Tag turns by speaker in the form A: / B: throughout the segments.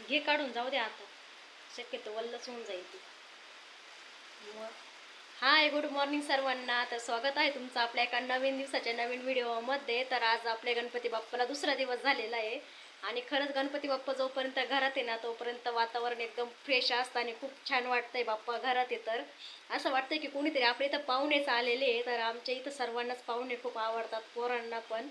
A: घे काढून जाऊ द्या आता. शक्यतो वल्लच होऊन जाईल ती. मग हाय गुड मॉर्निंग सर्वांना. तर स्वागत आहे तुमचं आपल्या एका नवीन दिवसाच्या नवीन व्हिडिओमध्ये. तर आज आपल्या गणपती बाप्पाला दुसरा दिवस झालेला आहे. आणि खरंच गणपती बाप्पा जोपर्यंत घरात आहे ना तोपर्यंत वातावरण एकदम फ्रेश असतं आणि खूप छान वाटतंय बाप्पा घरात आहे तर. असं वाटतंय की कोणीतरी आपल्या इथं पाहुणेच आलेले आहे. तर आमच्या इथं सर्वांनाच पाहुणे खूप आवडतात पोरांना पण.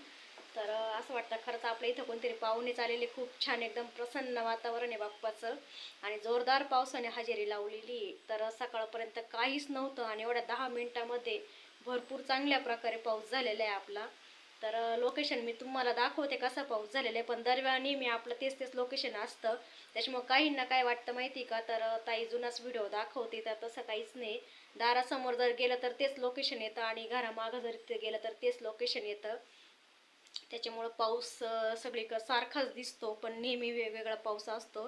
A: तर असं वाटतं खरंच आपल्या इथं कोणतरी पाहुणेच आलेले खूप छान एकदम प्रसन्न वातावरण आहे बाप्पाचं. आणि जोरदार पावसाने हजेरी लावलेली तर सकाळपर्यंत काहीच नव्हतं आणि एवढ्या दहा मिनटामध्ये भरपूर चांगल्या प्रकारे पाऊस झालेला आहे आपला. तर लोकेशन मी तुम्हाला दाखवते कसा पाऊस झालेला आहे. पण दरवेळा नेहमी आपलं तेच तेच लोकेशन असतं. त्याच्यामुळे काहींना काय वाटतं माहिती का? तर ताई जुनाच व्हिडिओ दाखवते. तर तसं काहीच नाही. दारासमोर जर गेलं तर तेच लोकेशन येतं आणि घरामागं जर ते गेलं तर तेच लोकेशन येतं. त्याच्यामुळं पाऊस सगळीकडं सारखाच दिसतो पण नेहमी वेगवेगळा पाऊस असतो.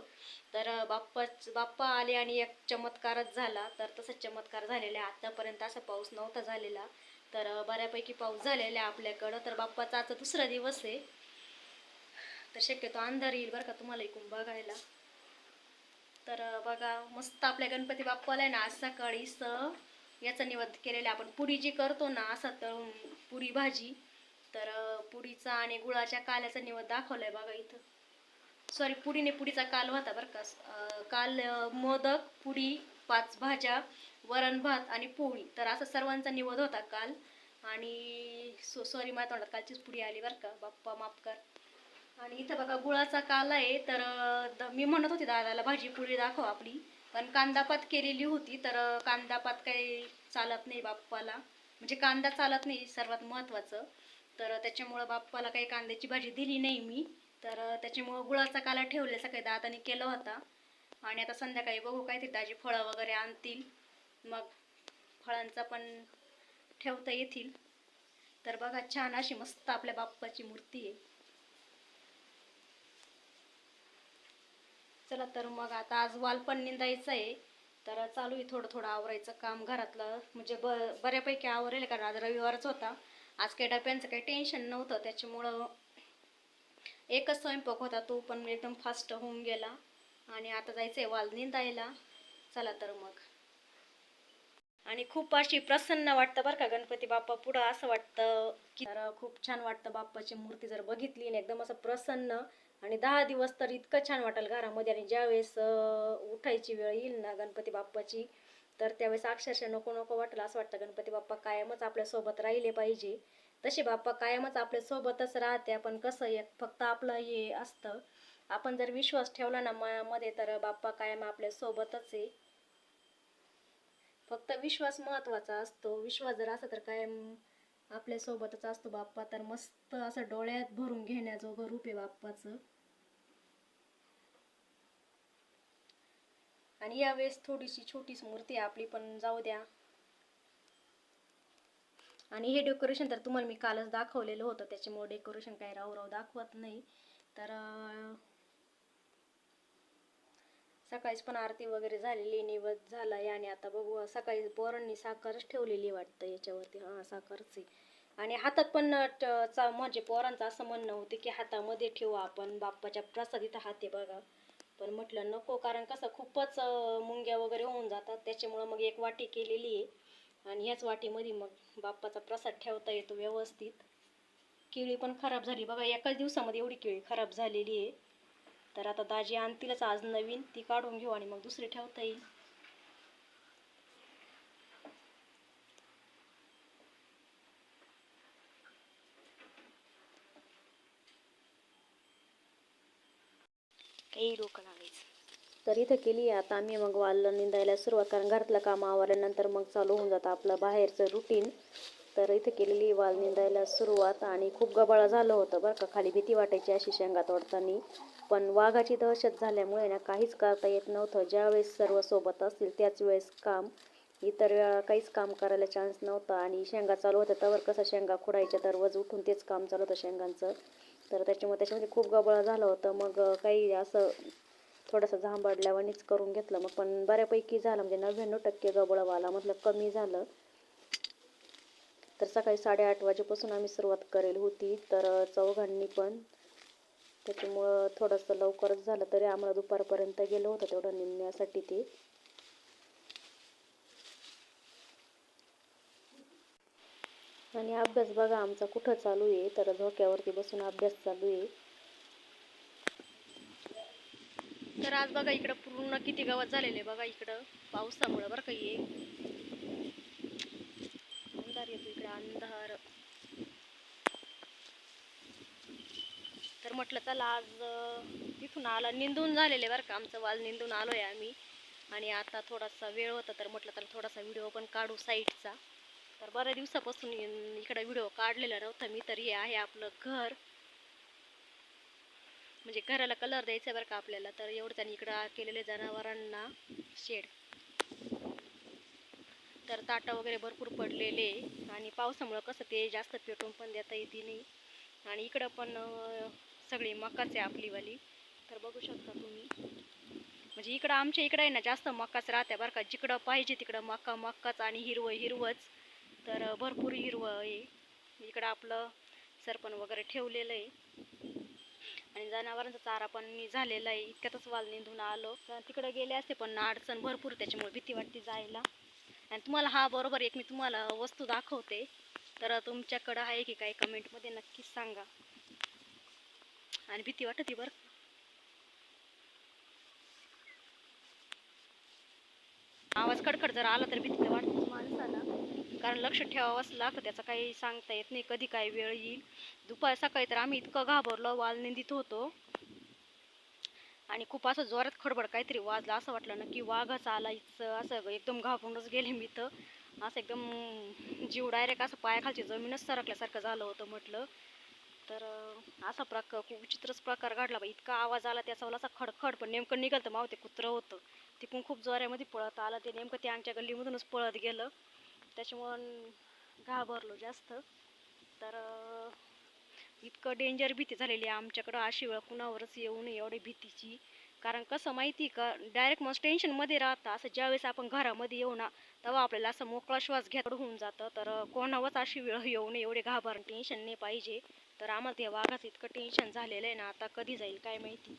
A: तर बाप्पाच बाप्पा आले आणि एक चमत्कारच झाला. तर तसा चमत्कार झालेला आहे. आत्तापर्यंत असा पाऊस नव्हता झालेला. तर बऱ्यापैकी पाऊस झालेला आहे आपल्याकडं. तर बाप्पाचा आता दुसरा दिवस आहे. तर शक्यतो अंधार येईल बरं का तुम्हाला इकून बघायला. तर बघा मस्त आपल्या गणपती बाप्पाला आहे ना आज सकाळी स याचा निवद केलेला आहे. आपण पुरी जी करतो ना असा तळून पुरी भाजी तर पुडीचा आणि गुळाच्या काल्याचा निवद दाखवलाय बघा इथं. सॉरी पुडीने पुडीचा काल होता बरं का. काल मोदक पुडी पाच भाज्या वरण भात आणि पोळी. तर असं सर्वांचा निवद होता काल. आणि सो सॉरी माझ्या तोंडात कालचीच पुडी आली बरं का. बाप्पा माफ कर. आणि इथं बघा गुळाचा काल आहे. तर द- मी म्हणत होते दादाला भाजी पुडी दाखव आपली. पण कांदापात केलेली होती. तर कांदापात काही चालत नाही बाप्पाला. म्हणजे कांदा चालत नाही सर्वात महत्त्वाचं तर त्याच्यामुळं बाप्पाला काही कांद्याची भाजी दिली नाही मी. तर त्याच्यामुळं गुळाचा काला ठेवले सकाळी दादाने केला होता. आणि आता संध्याकाळी बघू काय ते ताजी फळं वगैरे आणतील. मग फळांचा पण ठेवता येतील. तर बघा छान अशी मस्त आपल्या बाप्पाची मूर्ती आहे. चला तर मग आता आज वाल पण निंदायचं आहे. तर चालू आहे थोडं थोडं आवरायचं काम घरातलं. म्हणजे ब बऱ्यापैकी आवरेल कारण आज रविवारच होता. आज काही डब्यांचं काही टेन्शन नव्हतं त्याच्यामुळं एकच स्वयंपाक होता तो पण एकदम फास्ट होऊन गेला. आणि आता जायचं आहे वाल निंदायला चला तर मग. आणि खूप अशी प्रसन्न वाटतं बरं का गणपती बाप्पा पुढं असं वाटतं की तर खूप छान वाटतं बाप्पाची मूर्ती जर बघितली ना एकदम असं प्रसन्न. आणि दहा दिवस तर इतकं छान वाटेल घरामध्ये. आणि ज्यावेळेस उठायची वेळ येईल ना गणपती बाप्पाची तर त्यावेळेस अक्षरशः नको नको वाटलं असं वाटतं. गणपती बाप्पा कायमच आपल्यासोबत राहिले पाहिजे. तसे बाप्पा कायमच आपल्यासोबतच राहते. आपण कसं एक फक्त आपलं हे असतं. आपण जर विश्वास ठेवला ना मनामध्ये तर बाप्पा कायम आपल्यासोबतच आहे. फक्त विश्वास महत्त्वाचा असतो. विश्वास जर असं तर कायम आपल्यासोबतच असतो बाप्पा. तर मस्त असं डोळ्यात भरून घेण्याजोगं रूप आहे बाप्पाचं. आणि यावेळेस थोडीशी छोटीच मूर्ती आपली पण जाऊ द्या. आणि हे डेकोरेशन तर तुम्हाला मी कालच दाखवलेलं होतं त्याच्यामुळे डेकोरेशन काही राहू दाखवत नाही. तर सकाळीच पण आरती वगैरे झालेली निवद झाला याने आता बघू सकाळी पोरांनी साखरच ठेवलेली वाटतं याच्यावरती. हां साखरच. आणि हातात पण चा- म्हणजे पोरांचं असं म्हणणं होतं की हातामध्ये ठेवू आपण बाप्पाच्या प्रसाद इथं हात बघा. पण म्हटलं नको कारण कसं खूपच मुंग्या वगैरे होऊन जातात. त्याच्यामुळं मग एक वाटी केलेली आहे. आणि ह्याच वाटीमध्ये मग बाप्पाचा प्रसाद ठेवता येतो व्यवस्थित. केळी पण खराब झाली. बघा एकाच दिवसामध्ये एवढी केळी खराब झालेली आहे. तर आता दाजी आणतीलच आज नवीन. ती काढून घेऊ आणि मग दुसरी ठेवता येईल. काही डोकं लागायचं तर इथं केली आहे आता आम्ही मग वाल निंदायला सुरुवात. कारण घरातलं काम आवरल्यानंतर मग चालू होऊन जातं आपलं बाहेरचं रुटीन तर इथं केलेली वाल निंदायला सुरुवात आणि खूप गबाळा झालं होतं बरं का. खाली भीती वाटायची अशी शेंगा तोडताना पण वाघाची दहशत झाल्यामुळे ना काहीच करता येत नव्हतं. ज्यावेळेस सर्व सोबत असतील त्याच वेळेस काम. इतर वेळा काहीच काम करायला चान्स नव्हता आणि शेंगा चालू होत्या. त्यावर कसं शेंगा खुडायच्या तर वज उठून तेच काम चालू होतं शेंगांचं. तर त्याच्यामुळे त्याच्यामध्ये खूप गबळा झालं होतं. मग काही असं थोडंसं झांबडल्यावानीच करून घेतलं. मग पण बऱ्यापैकी झालं. म्हणजे नव्याण्णव टक्के गबळवाला म्हटलं कमी झालं. तर सकाळी साडेआठ वाजेपासून आम्ही सुरुवात करेल होती. तर चौघांनी पण. त्याच्यामुळं थोडंसं लवकरच झालं तरी आम्हाला दुपारपर्यंत गेलं होतं तेवढं निघण्यासाठी ते. आणि अभ्यास बघा आमचा कुठं चालू आहे? तर झोक्यावरती बसून अभ्यास चालू आहे. तर आज बघा इकडं पूर्ण किती गवत झालेले बघा इकडं. पावसामुळं बरं का ये अंधार येतो इकडे अंधार. तर म्हटलं चला आज तिथून आला निंदून झालेले बरं का आमचं वाल निंदून आलोय आम्ही. आणि आता थोडासा वेळ होता तर म्हटलं तर थोडासा व्हिडिओ पण काढू साईडचा. तर बऱ्या दिवसापासून इकडं व्हिडिओ काढलेला नव्हता मी तर हे आहे आपलं घर. म्हणजे घराला कलर द्यायचा बरं का आपल्याला तर एवढं त्यांनी इकडं केलेले जनावरांना शेड तर ताटा वगैरे भरपूर पडलेले आणि पावसामुळं कसं ते जास्त पेटून पण देता येते नाही. आणि इकडं पण सगळी मकाच आहे आपलीवाली. तर बघू शकता तुम्ही. म्हणजे इकडं आमच्या इकडं आहे ना जास्त मकाच राहते बरं का. जिकडं पाहिजे तिकडं मका मकाच आणि हिरवं हिरवंच. तर भरपूर हिरवं आहे. इकडं आपलं सरपण वगैरे ठेवलेलं आहे. आणि जनावरांचा चारा पण मी झालेला आहे. इतक्यातच वाल निंदून आलो. तर तिकडे गेले असते पण अडचण भरपूर त्याच्यामुळे भीती वाटते जायला. आणि तुम्हाला हा बरोबर एक मी तुम्हाला वस्तू दाखवते. तर तुमच्याकडं आहे की काही कमेंटमध्ये नक्कीच सांगा. आणि भीती वाटते बरं आवाज कडकड जर आला तर भीती तर माणसाला. कारण लक्ष ठेवावंच लागतं त्याचं काही सांगता येत नाही कधी काय वेळ येईल. दुपार सकाळी तर आम्ही इतकं घाबरलो वाल निंदित होतो. आणि खूप असं जोरात खडबड काहीतरी वाजलं असं वाटलं ना की वाघच आला असं एकदम घाबरूनच गेले मी तर. असं एकदम जीव डायरेक्ट असं पायाखालची जमीनच सरकल्यासारखं झालं होतं म्हटलं. तर असा प्रकार खूप विचित्रच प्रकार घडला बा. इतका आवाज आला त्याचा मला असा खडखड पण नेमकं निघालं माव ते कुत्रं होतं. तिकडून खूप जोऱ्यामध्ये पळत आलं ते नेमकं ते आमच्या गल्लीमधूनच पळत गेलं. त्याच्यामुळं घाबरलो जास्त. तर इतकं डेंजर भीती झालेली आहे आमच्याकडं. अशी वेळ कुणावरच येऊ नये एवढी भीतीची. कारण कसं माहिती का डायरेक्ट मग टेन्शनमध्ये राहतं असं ज्यावेळेस आपण घरामध्ये येऊ ना तेव्हा आपल्याला असं मोकळा श्वास घ्या होऊन जातं. तर कोणावरच अशी वेळ येऊ नये एवढे घाबरण टेन्शन नाही पाहिजे. तर आम्हाला ते वाघाचं इतकं टेन्शन झालेलं आहे ना आता कधी जाईल काय माहिती.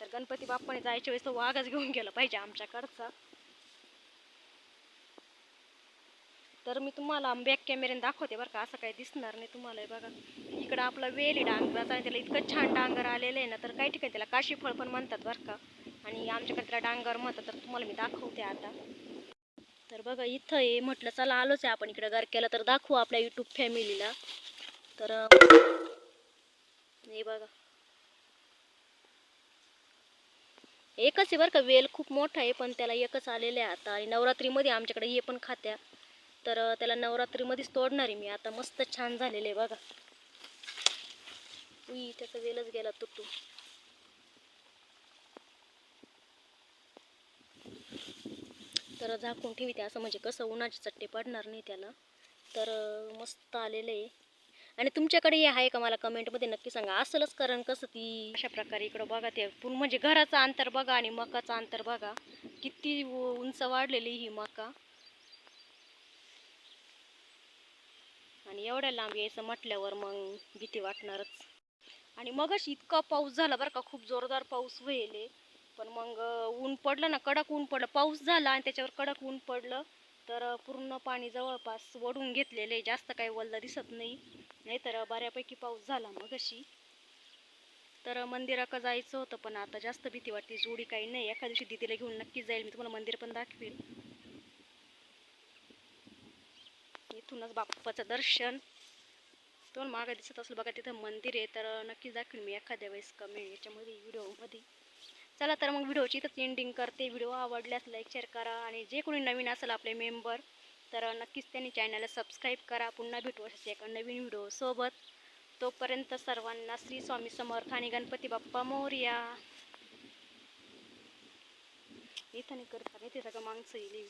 A: तर गणपती बाप्पाने जायच्या वेळेस तो वाघच घेऊन गेला पाहिजे आमच्याकडचा. तर मी तुम्हाला बॅक कॅमेऱ्याने दाखवते बरं का असं काही दिसणार नाही तुम्हाला हे बघा. इकडं आपला वेल आहे डांगराचा आणि त्याला इतकं छान डांगर आलेलं आहे ना तर काही ठिकाणी त्याला काशी फळ पण म्हणतात बरं का. आणि आमच्याकडे त्याला डांगर म्हणतात तर तुम्हाला मी दाखवते आता. तर बघा इथं हे म्हटलं चला आलोच आहे आपण इकडं गरक्याला तर दाखवू आपल्या यूट्यूब फॅमिलीला तर हे बघा. एकच आहे बरं का वेल खूप मोठा आहे पण त्याला एकच आलेलं आहे आता. आणि नवरात्रीमध्ये आमच्याकडे हे पण खात्या. तर त्याला नवरात्रीमध्येच तोडणार आहे मी. आता मस्त छान झालेलं आहे बघा. उई त्याचा वेलच गेला तुटू तर झाकून ठेवते असं म्हणजे कसं उन्हाचे चट्टे पडणार नाही त्याला. तर मस्त आलेलं आहे. आणि तुमच्याकडे हे आहे का मला कमेंटमध्ये नक्की सांगा. असलंच कारण कसं ती. अशा प्रकारे इकडं बघा ते. पूर्ण म्हणजे घराचं अंतर बघा आणि मकाचं अंतर बघा. किती उंच वाढलेली ही मका. आणि एवढ्या लांब यायचं म्हटल्यावर मग भीती वाटणारच. आणि मगच इतका पाऊस झाला बरं का खूप जोरदार पाऊस व्हायले. पण मग ऊन पडलं ना कडक ऊन पडलं. पाऊस झाला आणि त्याच्यावर कडक ऊन पडलं तर पूर्ण पाणी जवळपास वडून घेतलेलं. आहे जास्त काही वल्ल दिसत नाही. नाहीतर बऱ्यापैकी पाऊस झाला मग अशी तर मंदिराकडं जायचं होतं पण आता जास्त भीती वाटते. जोडी काही नाही. एका दिवशी दिदीला घेऊन नक्की जाईल. मी तुम्हाला मंदिर पण दाखवेल. इथूनच बाप्पाचं दर्शन. दोन मागं दिसत असलं बघा तिथं मंदिर आहे. तर नक्कीच दाखवेल मी एखाद्या वेळेस कमेंट याच्यामध्ये व्हिडिओमध्ये. चला तर मग व्हिडिओची इथंच एंडिंग करते. व्हिडिओ आवडल्यास लाईक शेअर करा. आणि जे कोणी नवीन असेल आपले मेंबर तर नक्कीच त्यांनी चॅनलला सबस्क्राईब करा. पुन्हा भेटू अशाच एका नवीन व्हिडिओसोबत तोपर्यंत सर्वांना श्री स्वामी समर्थ आणि गणपती बाप्पा मोर्या. इथं नाही करता इथे सगळं माणसं येईल